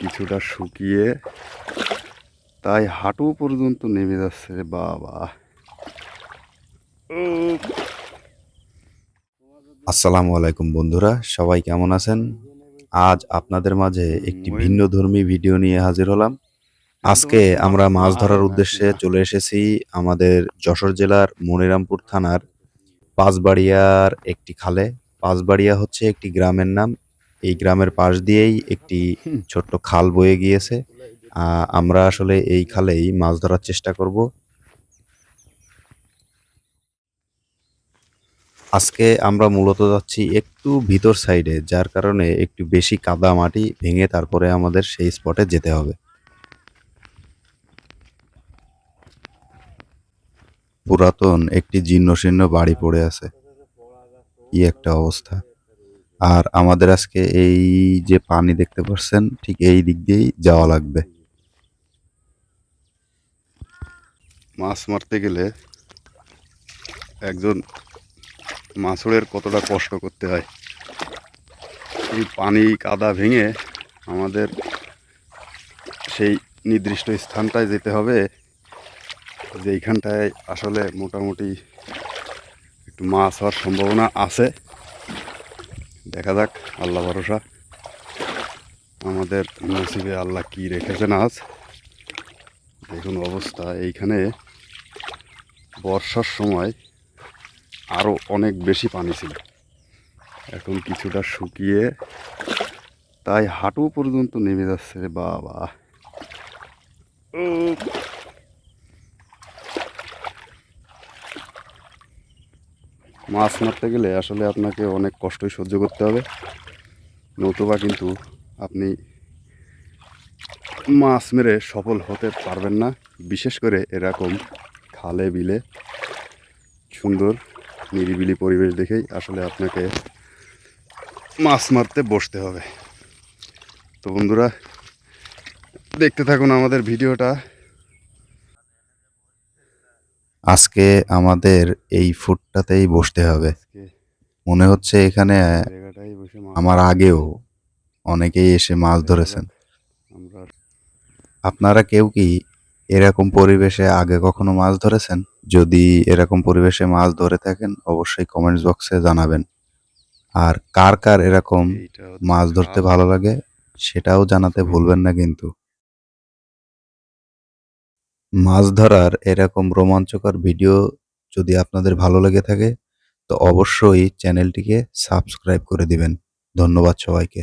কিছুটা শুকিয়ে তাই হাঁটু পর্যন্ত নেমে যাচ্ছে রে বাবা। আসসালামু আলাইকুম বন্ধুরা সবাই কেমন আছেন? আজ আপনাদের মাঝে একটি ভিন্ন ধর্মী ভিডিও নিয়ে হাজির হলাম। আজকে আমরা মাছ ধরার উদ্দেশ্যে চলে এসেছি আমাদের যশোর জেলার মনিরামপুর থানার পাঁচবাড়িয়ার একটি খালে। পাঁচবাড়িয়া হচ্ছে একটি গ্রামের নাম এই গ্রামের পাশ দিয়েই একটি ছোট্ট খাল বয়ে গিয়েছে। আহ, আমরা আসলে এই খালেই মাছ ধরার চেষ্টা করব। আজকে আমরা মূলত যাচ্ছি একটু ভিতর সাইডে যার কারণে একটু বেশি কাদা মাটি ভেঙে তারপরে আমাদের সেই স্পটে যেতে হবে। পুরাতন একটি জীর্ণ শীর্ণ বাড়ি পড়ে আছে। কি একটা অবস্থা। আর আমাদের আজকে এই যে পানি দেখতে পাচ্ছেন, ঠিক এই দিক দিয়েই যাওয়া লাগবে। মাছ মারতে গেলে একজন মাছুরের কতটা কষ্ট করতে হয়। এই পানি কাদা ভেঙে আমাদের সেই নির্দিষ্ট স্থানটায় যেতে হবে, যেইখানটায় আসলে মোটামুটি একটু মাছ হওয়ার সম্ভাবনা আছে। দেখা যাক, আল্লাহ ভরসা। আমাদের নসিবে আল্লাহ কি রেখেছেন আজ? দেখুন অবস্থা এইখানে। বর্ষার সময় আরও অনেক বেশি পানি ছিল। এখন কিছুটা শুকিয়ে তাই হাঁটু পর্যন্ত নেমে যাচ্ছে। বাবা। মাছ মারতে গেলে আসলে আপনাকে অনেক কষ্টই সহ্য করতে হবে। নতুবা কিন্তু আপনি মাছ মেরে সফল হতে পারবেন না। বিশেষ করে এরকম খালে বিলে সুন্দর নিরিবিলি পরিবেশ দেখেই আসলে আপনাকে মাছ মারতে বসতে হবে। তো বন্ধুরা, দেখতে থাকুন আমাদের ভিডিওটা। আজকে আমাদের এই ফুটটাতেই বসতে হবে। মনে হচ্ছে এখানে আমার আগেও অনেকেই এসে মাছ ধরেছেন। আপনারা কেউ কি এরকম পরিবেশে আগে কখনো মাছ ধরেছেন? যদি এরকম পরিবেশে মাছ ধরে থাকেন অবশ্যই কমেন্টস বক্সে জানাবেন। আর কার কার এরকম মাছ ধরতে ভালো লাগে সেটাও জানাতে ভুলবেন না কিন্তু। মাছ ধরার এরকম রোমাঞ্চকর ভিডিও যদি আপনাদের ভালো লেগে থাকে, তো অবশ্যই চ্যানেলটিকে সাবস্ক্রাইব করে দিবেন। ধন্যবাদ সবাইকে।